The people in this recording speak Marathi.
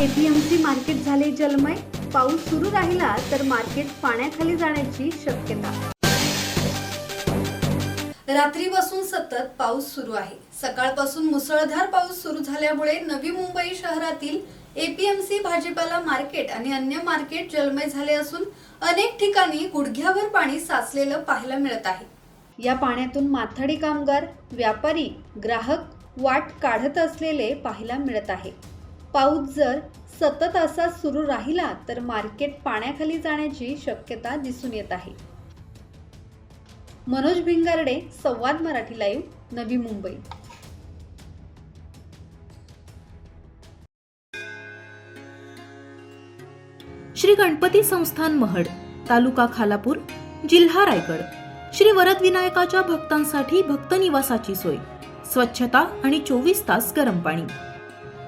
एपीएमसी मार्केट झाले जलमय पाऊस सुरू राहिला तर मार्केट पाण्याखाली जाण्याची शक्यता. रात्रीपासून सतत पाऊस सुरू आहे. सकाळपासून मुसळधार पाऊस सुरू झाल्यामुळे नवी मुंबई शहरातील एपीएमसी भाजीपाला मार्केट आणि अन्य मार्केट जलमय झाले असून अनेक ठिकाणी गुडघ्यावर पाणी साचलेलं पाहायला मिळत आहे. या पाण्यातून माथाडी कामगार व्यापारी ग्राहक वाट काढत असलेले पाहायला मिळत आहे. पाऊस जर सतत असा सुरू राहिला तर मार्केट पाण्याखाली जाण्याची शक्यता दिसून येत आहे. मनोज भिंगारडे संवाद मराठी लाईव्ह नवी मुंबई. श्री गणपती संस्थान महड तालुका खालापूर जिल्हा रायगड. श्री वरद विनायकाच्या भक्तांसाठी भक्त निवासाची सोय. स्वच्छता आणि चोवीस तास गरम पाणी.